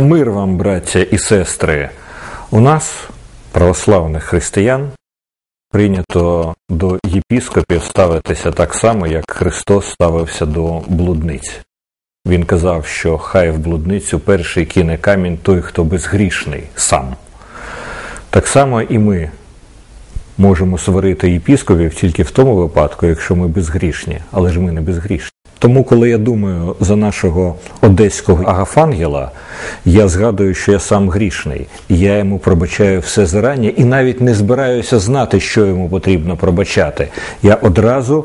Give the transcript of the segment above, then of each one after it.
Мир вам, браття і сестри. У нас, православних християн, прийнято до єпіскопів ставитися так само, як Христос ставився до блудниць. Він казав, що хай в блудницю перший кине камінь той, хто безгрішний сам. Так само і ми можемо сварити єпіскопів тільки в тому випадку, якщо ми безгрішні, але ж ми не безгрішні. Тому, коли я думаю за нашого одеського агафангела, я згадую, що я сам грішний, і я йому пробачаю все зарані, і навіть не збираюся знати, що йому потрібно пробачати. Я одразу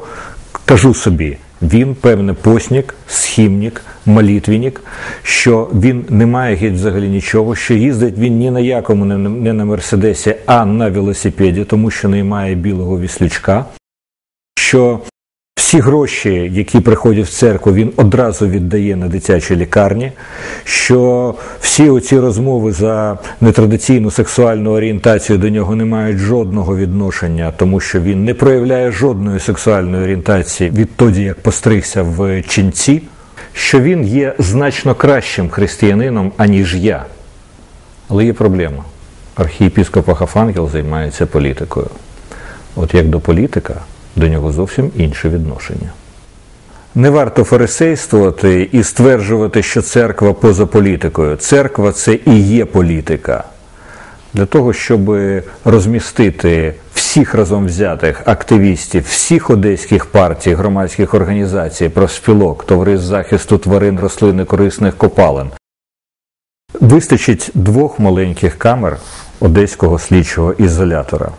кажу собі. Він, певне, постнік, схімнік, молитвенник, що він не має геть взагалі нічого, що їздить він ні на якому не на Мерседесі, а на велосипеді, тому що не має білого віслючка, що всі гроші, які приходять в церкву, він одразу віддає на дитячі лікарні. Що всі оці розмови за нетрадиційну сексуальну орієнтацію до нього не мають жодного відношення, тому що він не проявляє жодної сексуальної орієнтації відтоді, як постригся в ченці, що він є значно кращим християнином, аніж я. Але є проблема. Архієпіскоп Ахафангел займається політикою. От як до політика до нього зовсім інше відношення. Не варто фарисействувати і стверджувати, що церква поза політикою. Церква це і є політика. Для того, щоб розмістити всіх разом взятих активістів, всіх одеських партій, громадських організацій, проспілок, товариств захисту тварин, рослин і корисних копалин, вистачить двох маленьких камер одеського слідчого ізолятора.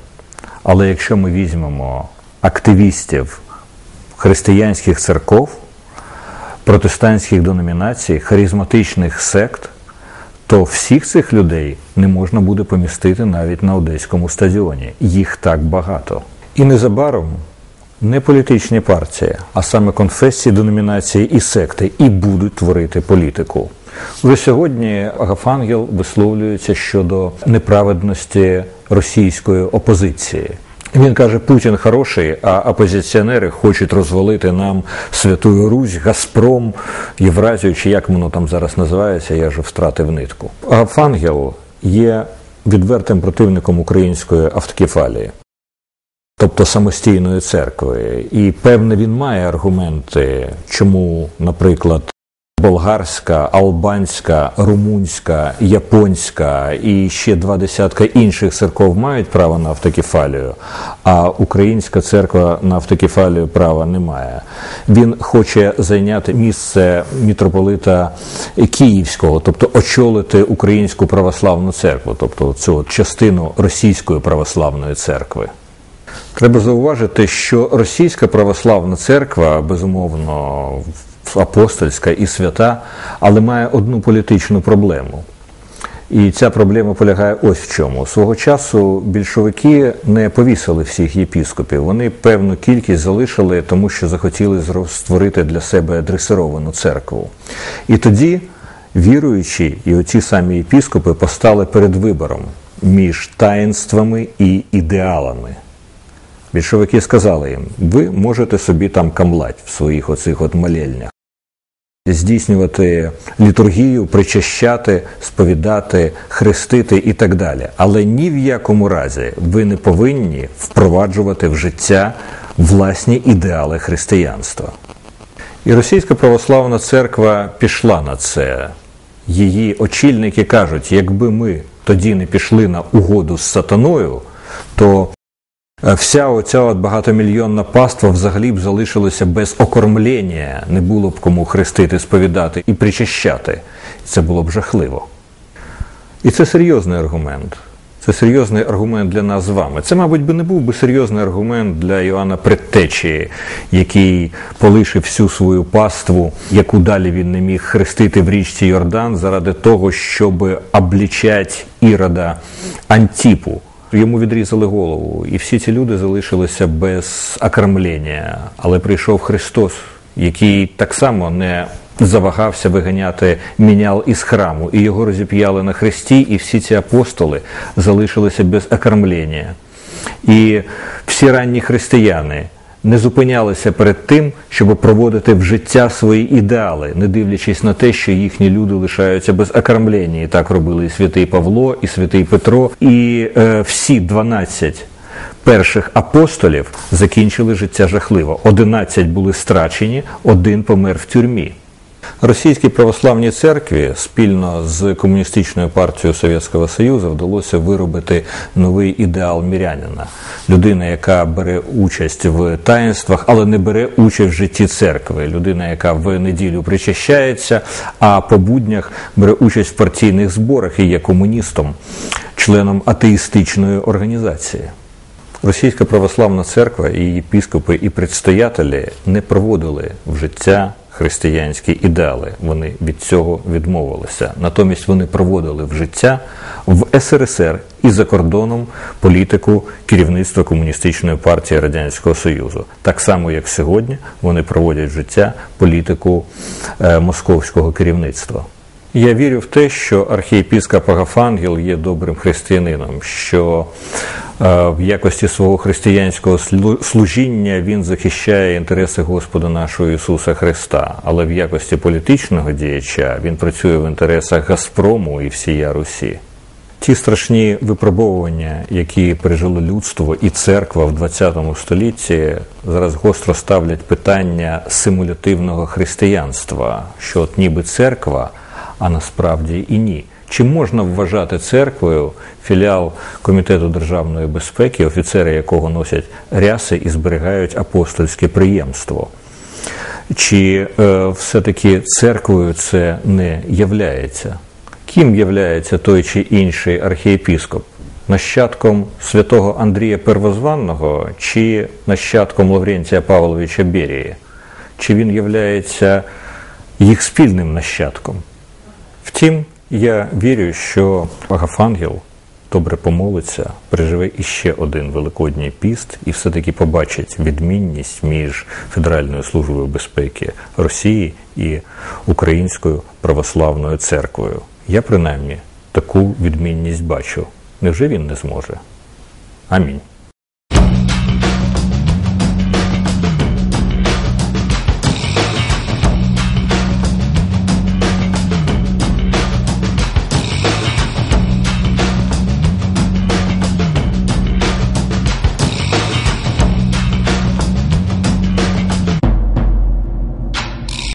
Але якщо ми візьмемо активістів християнських церков, протестантських деномінацій, харизматичних сект, то всіх цих людей не можна буде помістити навіть на Одеському стадіоні. Їх так багато. І незабаром не політичні партії, а саме конфесії, деномінації і секти і будуть творити політику. Вже сьогодні Агафангел висловлюється щодо неправедності російської опозиції. Він каже, Путін хороший, а опозиціонери хочуть розвалити нам Святую Русь, Газпром, Євразію, чи як воно там зараз називається, я вже втратив нитку. А Фангел є відвертим противником української автокефалії, тобто самостійної церкви. І певне він має аргументи, чому, наприклад, болгарська, албанська, румунська, японська і ще два десятка інших церков мають право на автокефалію, а українська церква на автокефалію права не має. Він хоче зайняти місце мітрополита Київського, тобто очолити українську православну церкву, тобто цю частину російської православної церкви. Треба зауважити, що російська православна церква безумовно апостольська і свята, але має одну політичну проблему. І ця проблема полягає ось в чому. Свого часу більшовики не повісили всіх єпіскопів. Вони певну кількість залишили, тому що захотіли створити для себе дресировану церкву. І тоді віруючі і оці самі єпіскопи постали перед вибором між таїнствами і ідеалами. Більшовики сказали їм, ви можете собі там камлать в своїх оцих от молельнях здійснювати літургію, причащати, сповідати, хрестити і так далі. Але ні в якому разі ви не повинні впроваджувати в життя власні ідеали християнства. І Російська православна церква пішла на це. Її очільники кажуть, якби ми тоді не пішли на угоду з сатаною, то вся оця от багатомільйонна паства взагалі б залишилася без окормлення, не було б кому хрестити, сповідати і причащати. Це було б жахливо. І це серйозний аргумент. Це серйозний аргумент для нас з вами. Це, мабуть, би не був би серйозний аргумент для Іоанна Предтечі, який полишив всю свою паству, яку далі він не міг хрестити в річці Йордан, заради того, щоб облічати ірода Антіпу йому відрізали голову, і всі ці люди залишилися без окремлення. Але прийшов Христос, який так само не завагався виганяти мінял із храму, і його розіп'яли на хресті, і всі ці апостоли залишилися без окремлення. І всі ранні християни не зупинялися перед тим, щоб проводити в життя свої ідеали, не дивлячись на те, що їхні люди лишаються без окремлення. І так робили і святий Павло, і святий Петро, і е, всі 12 перших апостолів закінчили життя жахливо. 11 були страчені, один помер в тюрмі. Російській православній церкві спільно з комуністичною партією Совєтського Союзу вдалося виробити новий ідеал мірянина. Людина, яка бере участь в таїнствах, але не бере участь в житті церкви. Людина, яка в неділю причащається, а по буднях бере участь в партійних зборах і є комуністом, членом атеїстичної організації. Російська православна церква і єпіскопи і предстоятелі не проводили в життя християнські ідеали. Вони від цього відмовилися. Натомість вони проводили в життя в СРСР і за кордоном політику керівництва комуністичної партії Радянського Союзу. Так само, як сьогодні, вони проводять в життя політику е, московського керівництва. Я вірю в те, що архієпіскоп Агафангел є добрим християнином, що в якості свого християнського служіння він захищає інтереси Господа нашого Ісуса Христа, але в якості політичного діяча він працює в інтересах Газпрому і всія Русі. Ті страшні випробовування, які пережило людство і церква в ХХ столітті, зараз гостро ставлять питання симулятивного християнства, що от ніби церква а насправді і ні. Чи можна вважати церквою філіал Комітету державної безпеки, офіцери якого носять ряси і зберігають апостольське приємство? Чи е, все-таки церквою це не являється? Ким являється той чи інший архієпіскоп? Нащадком святого Андрія Первозванного чи нащадком Лаврентія Павловича Берії? Чи він являється їх спільним нащадком? Втім, я вірю, що Агафангел добре помолиться, переживе іще один великодній піст і все-таки побачить відмінність між Федеральною службою безпеки Росії і Українською православною церквою. Я принаймні таку відмінність бачу. Невже він не зможе? Амінь.